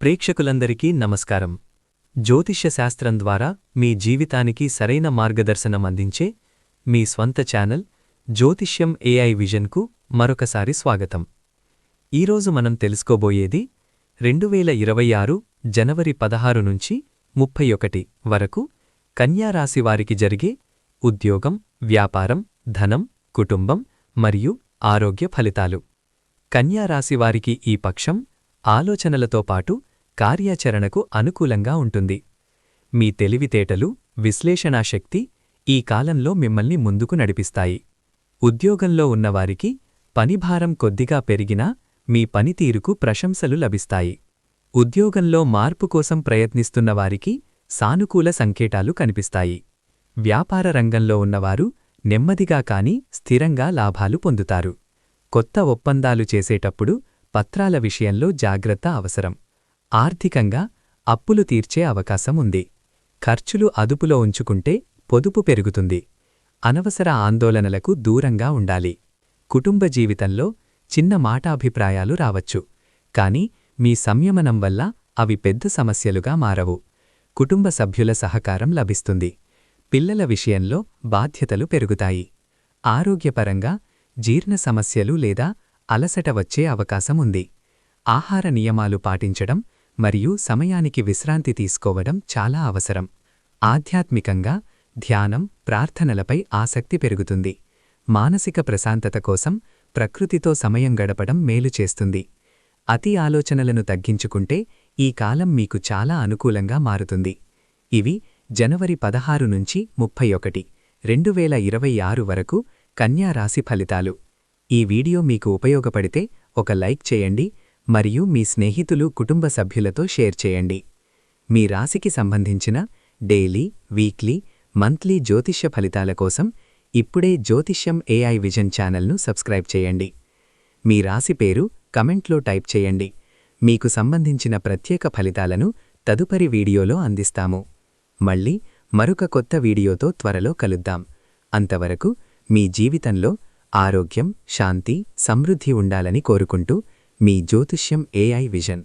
ప్రేక్షకులందరికీ నమస్కారం. జ్యోతిష్య శాస్త్రం ద్వారా మీ జీవితానికి సరైన మార్గదర్శనం అందించే మీ స్వంత ఛానల్ జ్యోతిష్యం ఏఐ విజన్కు మరొకసారి స్వాగతం. ఈరోజు మనం తెలుసుకోబోయేది రెండువేల ఇరవై ఆరు జనవరి పదహారు నుంచి ముప్పై ఒకటి వరకు కన్యా వారికి జరిగే ఉద్యోగం వ్యాపారం ధనం కుటుంబం మరియు ఆరోగ్య ఫలితాలు. కన్యారాశివారికి ఈ పక్షం ఆలోచనలతో పాటు కార్యాచరణకు అనుకూలంగా ఉంటుంది. మీ తెలివితేటలు విశ్లేషణాశక్తి ఈ కాలంలో మిమ్మల్ని ముందుకు నడిపిస్తాయి. ఉద్యోగంలో ఉన్నవారికి పనిభారం కొద్దిగా పెరిగినా మీ పనితీరుకు ప్రశంసలు లభిస్తాయి. ఉద్యోగంలో మార్పు కోసం ప్రయత్నిస్తున్నవారికి సానుకూల సంకేతాలు కనిపిస్తాయి. వ్యాపార రంగంలో ఉన్నవారు నెమ్మదిగా కాని స్థిరంగా లాభాలు పొందుతారు. కొత్త ఒప్పందాలు చేసేటప్పుడు పత్రాల విషయంలో జాగ్రత్త అవసరం. ఆర్థికంగా అప్పులు తీర్చే అవకాశం ఉంది ఖర్చులు అదుపులో ఉంచుకుంటే పొదుపు పెరుగుతుంది. అనవసర ఆందోళనలకు దూరంగా ఉండాలి. కుటుంబ జీవితంలో చిన్న మాటాభిప్రాయాలు రావచ్చు. కాని మీ సంయమనం వల్ల అవి పెద్ద సమస్యలుగా మారవు. కుటుంబ సభ్యుల సహకారం లభిస్తుంది. పిల్లల విషయంలో బాధ్యతలు పెరుగుతాయి. ఆరోగ్యపరంగా జీర్ణ సమస్యలు లేదా అలసట వచ్చే అవకాశం ఉంది ఆహార నియమాలు పాటించడం మరియు సమయానికి విశ్రాంతి తీసుకోవడం చాలా అవసరం. ఆధ్యాత్మికంగా ధ్యానం ప్రార్థనలపై ఆసక్తి పెరుగుతుంది. మానసిక ప్రశాంతత కోసం ప్రకృతితో సమయం గడపడం మేలు చేస్తుంది. అతి ఆలోచనలను తగ్గించుకుంటే ఈ కాలం మీకు చాలా అనుకూలంగా మారుతుంది. ఇవి జనవరి పదహారు నుంచి ముప్పై ఒకటి రెండు వేల ఇరవై ఆరు వరకు కన్యా రాశి ఫలితాలు. ఈ వీడియో మీకు ఉపయోగపడితే ఒక లైక్ చేయండి మరియు మీ స్నేహితులు కుటుంబ సభ్యులతో షేర్ చేయండి. మీ రాశికి సంబంధించిన డైలీ వీక్లీ మంత్లీ జ్యోతిష్య ఫలితాల కోసం ఇప్పుడే జ్యోతిష్యం ఏఐ విజన్ ఛానల్ను సబ్స్క్రైబ్ చేయండి. మీ రాశి పేరు కమెంట్లో టైప్ చేయండి. మీకు సంబంధించిన ప్రత్యేక ఫలితాలను తదుపరి వీడియోలో అందిస్తాము. మళ్ళీ మరొక కొత్త వీడియోతో త్వరలో కలుద్దాం. అంతవరకు మీ జీవితంలో ఆరోగ్యం శాంతి సమృద్ధి ఉండాలని కోరుకుంటూ మీ జ్యోతిష్యం ఏఐ విజన్.